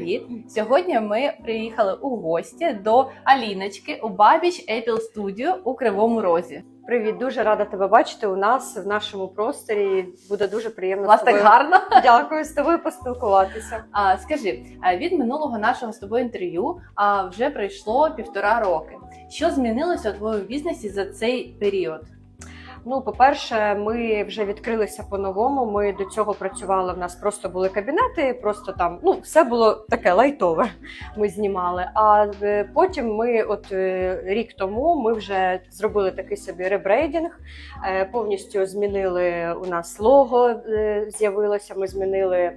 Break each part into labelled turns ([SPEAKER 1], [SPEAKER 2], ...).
[SPEAKER 1] привіт! Сьогодні ми приїхали у гості до Аліночки у Бабіч Apple Studio у Кривому Розі.
[SPEAKER 2] Привіт, дуже рада тебе бачити у нас в нашому просторі. Буде дуже приємно
[SPEAKER 1] вас
[SPEAKER 2] з тобою.
[SPEAKER 1] гарно.
[SPEAKER 2] Дякую з тобою поспілкуватися.
[SPEAKER 1] А, скажи, від минулого нашого з тобою інтерв'ю а, вже пройшло півтора роки. Що змінилося у твоєму бізнесі за цей період?
[SPEAKER 2] Ну, по-перше, ми вже відкрилися по-новому. Ми до цього працювали. В нас просто були кабінети, просто там ну все було таке лайтове. Ми знімали. А е, потім ми, от е, рік тому, ми вже зробили такий собі ребрейдинг. е, Повністю змінили у нас лого, з'явилося. Ми змінили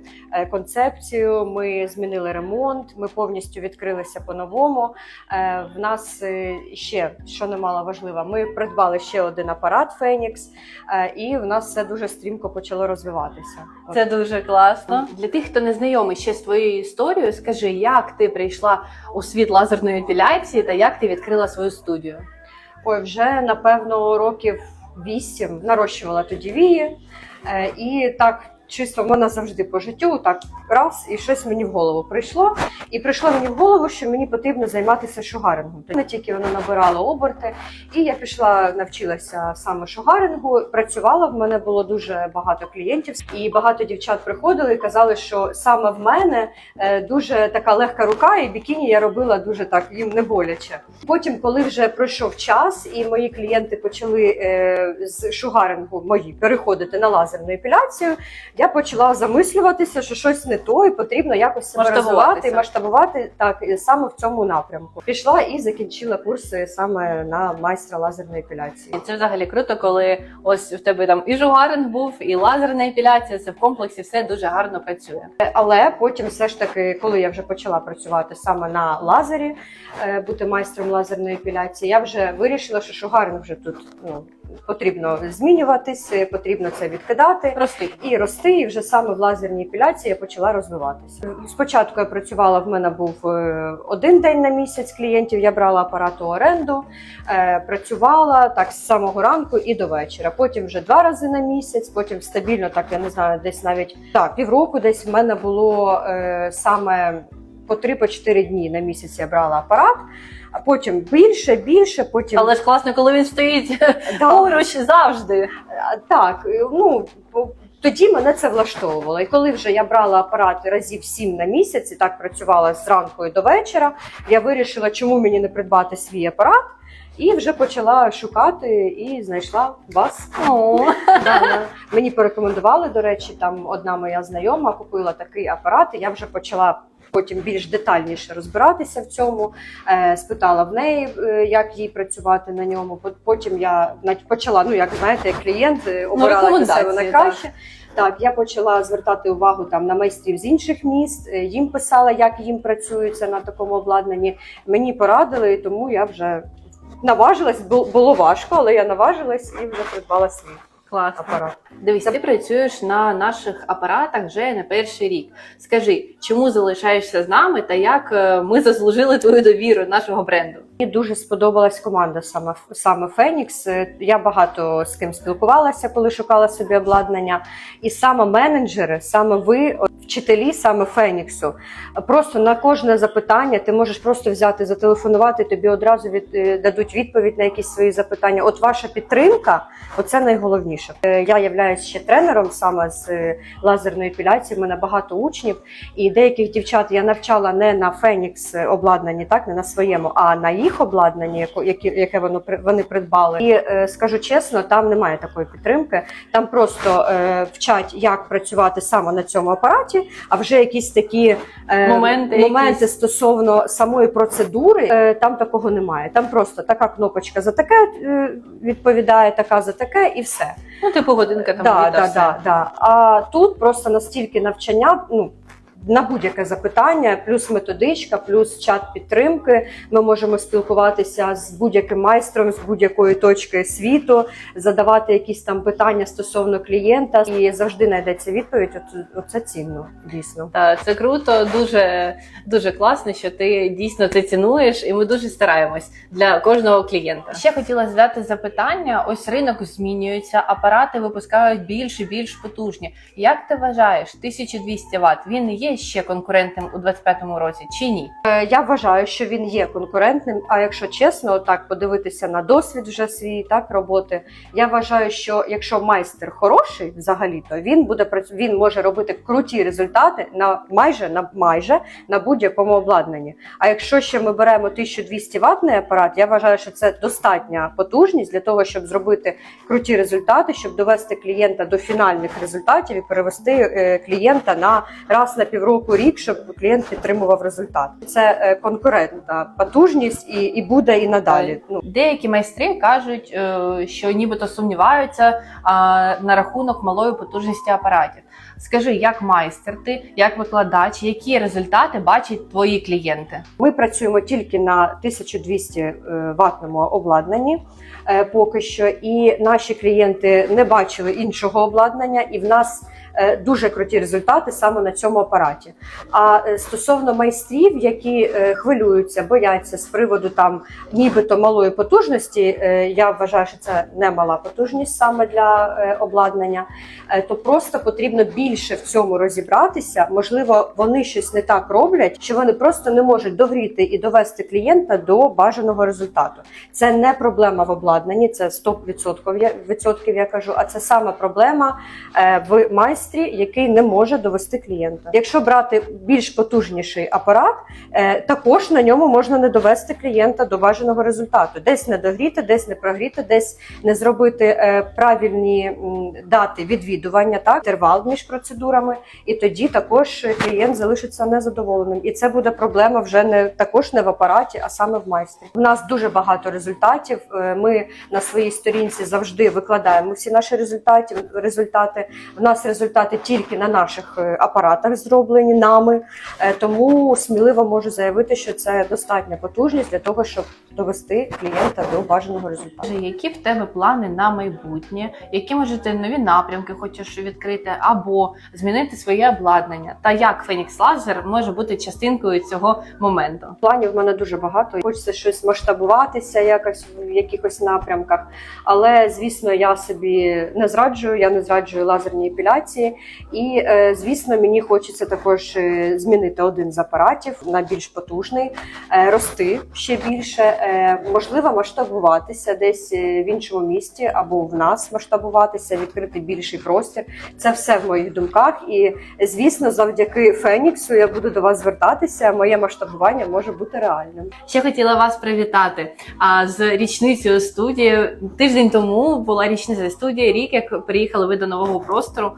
[SPEAKER 2] концепцію, ми змінили ремонт. Ми повністю відкрилися по-новому. В нас ще що немало важливо, ми придбали ще один апарат Фенікс, е, і в нас все дуже стрімко почало розвиватися.
[SPEAKER 1] Це дуже класно. Для тих, хто не знайомий ще з твоєю історією, скажи, як ти прийшла у світ лазерної епіляції та як ти відкрила свою студію?
[SPEAKER 2] Ой, вже напевно років вісім нарощувала тоді вії, е, і так. Чисто в мене завжди по життю, так раз, і щось мені в голову прийшло. І прийшло мені в голову, що мені потрібно займатися шугарингом. Не тільки воно набирало оберти, і я пішла, навчилася саме шугарингу. Працювала в мене було дуже багато клієнтів, і багато дівчат приходили і казали, що саме в мене е, дуже така легка рука, і бікіні я робила дуже так їм не боляче. Потім, коли вже пройшов час, і мої клієнти почали е, з шугарингу мої переходити на лазерну епіляцію, я почала замислюватися, що щось не то, і потрібно якось себе розвивати і масштабувати так саме в цьому напрямку. Пішла і закінчила курси саме на майстра лазерної епіляції.
[SPEAKER 1] І це взагалі круто, коли ось у тебе там і жугаринг був, і лазерна епіляція. Це в комплексі все дуже гарно працює.
[SPEAKER 2] Але потім, все ж таки, коли я вже почала працювати саме на лазері, е, бути майстром лазерної епіляції, я вже вирішила, що шугаринг вже тут ну потрібно змінюватись, потрібно це відкидати.
[SPEAKER 1] Рости.
[SPEAKER 2] і рости, і вже саме в лазерній епіляції я почала розвиватися. Спочатку я працювала, в мене був е, один день на місяць клієнтів, я брала апарат у оренду, е, працювала так з самого ранку і до вечора. Потім вже два рази на місяць, потім стабільно, так я не знаю, десь навіть так, півроку десь в мене було е, саме по 3-4 дні на місяць я брала апарат. А потім більше, більше, потім
[SPEAKER 1] Але ж класно, коли він стоїть
[SPEAKER 2] Да.
[SPEAKER 1] поруч завжди.
[SPEAKER 2] Так, ну тоді мене це влаштовувало. І коли вже я брала апарат разів сім на місяць і так працювала з ранку і до вечора, я вирішила, чому мені не придбати свій апарат. І вже почала шукати і знайшла вас.
[SPEAKER 1] О,
[SPEAKER 2] Да, да. Мені порекомендували, до речі, там одна моя знайома купила такий апарат, і я вже почала потім більш детальніше розбиратися в цьому. Е, спитала в неї, е, як їй працювати на ньому. Потім я почала, ну як знаєте, як клієнт е, обирала для себе
[SPEAKER 1] рекомендації,
[SPEAKER 2] найкраще. Так, я почала звертати увагу там на майстрів з інших міст. Їм писала, як їм працюється на такому обладнанні. Мені порадили, тому я вже наважилась. Було важко, але я наважилась і вже придбала свій
[SPEAKER 1] класно.
[SPEAKER 2] апарат.
[SPEAKER 1] Дивись, ти працюєш на наших апаратах вже не перший рік. Скажи, чому залишаєшся з нами та як е, ми заслужили твою довіру нашого бренду?
[SPEAKER 2] Мені дуже сподобалась команда саме саме Фенікс. Е, Я багато з ким спілкувалася, коли шукала собі обладнання. І саме менеджери, саме ви, вчителі саме Феніксу. Просто на кожне запитання ти можеш просто взяти, зателефонувати, тобі одразу від, е, дадуть відповідь на якісь свої запитання. От ваша підтримка, оце найголовніше. Е, Я являюсь ще тренером саме з лазерної епіляції. У мене багато учнів, і деяких дівчат я навчала не на Фенікс обладнанні, так не на своєму, а на їх обладнанні, яко- які, яке воно вони придбали. І е, скажу чесно, там немає такої підтримки. Там просто е, вчать, як працювати саме на цьому апараті, а вже якісь такі е,
[SPEAKER 1] Моменти
[SPEAKER 2] моменти
[SPEAKER 1] якісь.
[SPEAKER 2] стосовно самої процедури, е, там такого немає. Там просто така кнопочка за таке е, відповідає, така за таке, і все.
[SPEAKER 1] Ну, типу годинка там.
[SPEAKER 2] Да, да, да, да. А тут просто настільки навчання, ну. На будь-яке запитання, плюс методичка, плюс чат підтримки. Ми можемо спілкуватися з будь-яким майстром з будь-якої точки світу, задавати якісь там питання стосовно клієнта, і завжди знайдеться відповідь. От, оце цінно, дійсно.
[SPEAKER 1] Та це круто, дуже дуже класно, що ти дійсно це цінуєш, і ми дуже стараємось для кожного клієнта. Ще хотіла задати запитання: ось ринок змінюється, апарати випускають більш і більш потужні. Як ти вважаєш, 1200 Вт, він є ще конкурентним у 25-му році чи ні?
[SPEAKER 2] Е, Я вважаю, що він є конкурентним. А якщо чесно, так подивитися на досвід вже свій так роботи. Я вважаю, що якщо майстер хороший, взагалі, то він буде він може робити круті результати на майже на майже на будь-якому обладнанні. А якщо ще ми беремо 1200 ватний апарат, я вважаю, що це достатня потужність для того, щоб зробити круті результати, щоб довести клієнта до фінальних результатів і перевести е, клієнта на раз на півроку рік, щоб клієнт підтримував результат. Це е, конкурентна потужність і, і буде і надалі. Ну
[SPEAKER 1] Деякі майстри кажуть, е, що нібито сумніваються на рахунок малої потужності апаратів. Скажи, як майстер ти, як викладач, які результати бачать твої клієнти?
[SPEAKER 2] Ми працюємо тільки на 1200 е, ватному обладнанні поки що, і наші клієнти не бачили іншого обладнання, і в нас дуже круті результати саме на цьому апараті. А е, стосовно майстрів, які е, хвилюються, бояться з приводу там нібито малої потужності, е, я вважаю, що це не мала потужність саме для е, обладнання, е, то просто потрібно більше в цьому розібратися. Можливо, вони щось не так роблять, що вони просто не можуть довріти і довести клієнта до бажаного результату. Це не проблема в обладнанні, це 100% я, відсотків я кажу, а це саме проблема е, в майстрі, який не може довести клієнта. Якщо брати більш потужніший апарат, е, також на ньому можна не довести клієнта до бажаного результату. Десь не догріти, десь не прогріти, десь не зробити е, правильні дати відвідування, так інтервал між процедурами, і тоді також клієнт залишиться незадоволеним. І це буде проблема вже не також не в апараті, а саме в майстрі. У нас дуже багато результатів. Е, Ми на своїй сторінці завжди викладаємо всі наші результати. Результати в нас результати тільки на наших е, апаратах зроблені нами. Е, Тому сміливо можу заявити, що це достатня потужність для того, щоб довести клієнта до бажаного результату.
[SPEAKER 1] Які в тебе плани на майбутнє? Які може ти нові напрямки хочеш відкрити або змінити своє обладнання? Та як Phoenix Laser може бути частинкою цього моменту?
[SPEAKER 2] Планів в мене дуже багато. Хочеться щось масштабуватися, якось в якихось напрямках. Але звісно, я собі не зраджую, я не зраджую лазерні епіляції. І е, звісно, мені хочеться також е, змінити один з апаратів на більш потужний, е, рости ще більше, можливо, масштабуватися десь в іншому місті або в нас масштабуватися, відкрити більший простір. Це все в моїх думках. І звісно, завдяки Феніксу я буду до вас звертатися. Моє масштабування може бути реальним.
[SPEAKER 1] Ще хотіла вас привітати а, з річницею студії. Тиждень тому була річниця студії, рік як приїхали ви до нового простору.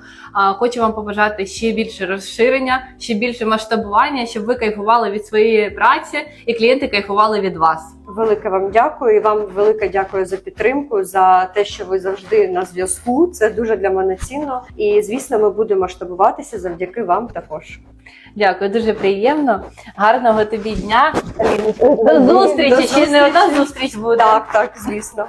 [SPEAKER 1] Хочу вам побажати ще більше розширення, ще більше масштабування, щоб ви кайфували від своєї праці і клієнти кайфували від вас.
[SPEAKER 2] Велике вам дякую і вам велике дякую за підтримку, за те, що ви завжди на зв'язку. Це дуже для мене цінно. І звісно, ми будемо масштабуватися завдяки вам також.
[SPEAKER 1] Дякую, дуже приємно. Гарного тобі дня. До зустрічі. Ще не одна зустріч буде.
[SPEAKER 2] Так, так, звісно.